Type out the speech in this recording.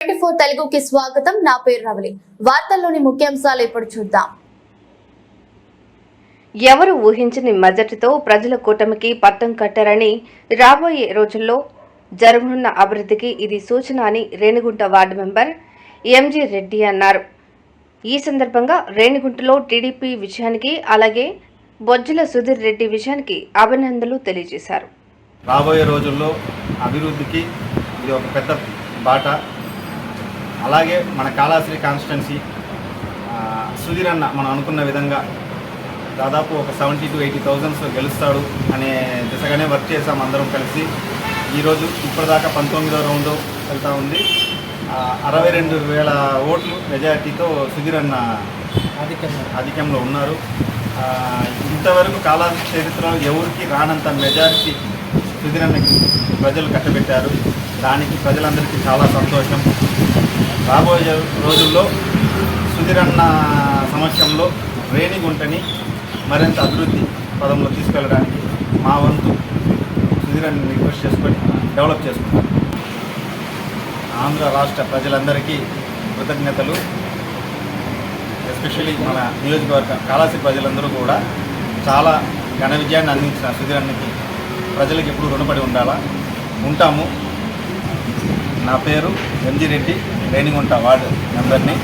Twenty four తెలుగుకి స్వాగతం. నా పేరు రవలి. వార్తల్లోని ముఖ్యాంశాలు ఇప్పుడు చూద్దాం. ఎవరు ఊహించని మెజార్టీతో ప్రజల కూటమికి పట్టం కట్టారని రాబోయే రోజుల్లో జరగనున్న అభివృద్ధికి ఇది సూచన అని Renigunta ward member MG Reddy అన్నారు. ఈ సందర్భంగా రేణిగుంటలో టీడీపీ విజయానికి అలాగే బొజ్జుల సుధీర్ రెడ్డి విజయానికి అభినందనలు తెలియజేశారు. రాబోయే రోజుల్లో అభివృద్ధికి ఇది ఒక పెద్ద బాట. అలాగే మన కాళాశ్రీ కాన్స్టిట్యున్సీ సుధీర్ అన్న మనం అనుకున్న విధంగా దాదాపు ఒక సెవెంటీ టు ఎయిటీ థౌజండ్స్ గెలుస్తాడు అనే దిశగానే వర్క్ చేసాం అందరం కలిసి. ఈరోజు ఇప్పటిదాకా పంతొమ్మిదో రౌండ్ వెళ్తూ ఉంది. అరవై రెండు వేల ఓట్లు మెజారిటీతో సుధీర్ అన్న ఆధిక్యంలో ఉన్నారు. ఇంతవరకు కాలాల చరిత్రలో ఎవరికి రానంత మెజారిటీ సుధీరన్నకి ప్రజలు కట్టబెట్టారు. దానికి ప్రజలందరికీ చాలా సంతోషం. రాబోయే రోజుల్లో సుధీరన్న సమక్షంలో రేణిగుంటని మరింత అభివృద్ధి పదంలో తీసుకెళ్ళడానికి మా వంతు సుధీరన్ని రిక్వెస్ట్ చేసుకొని డెవలప్ చేసుకుంటాం. ఆంధ్ర రాష్ట్ర ప్రజలందరికీ కృతజ్ఞతలు. ఎస్పెషల్లీ మన నియోజకవర్గ కాళాసి ప్రజలందరూ కూడా చాలా ఘన విజయాన్ని అందించిన సుధీరన్నకి ప్రజలకు ఎప్పుడు రుణపడి ఉండాలా? ఉంటాము. నా పేరు ఎంజి రెడ్డి రేణిగుంట వార్డు మెంబర్ని.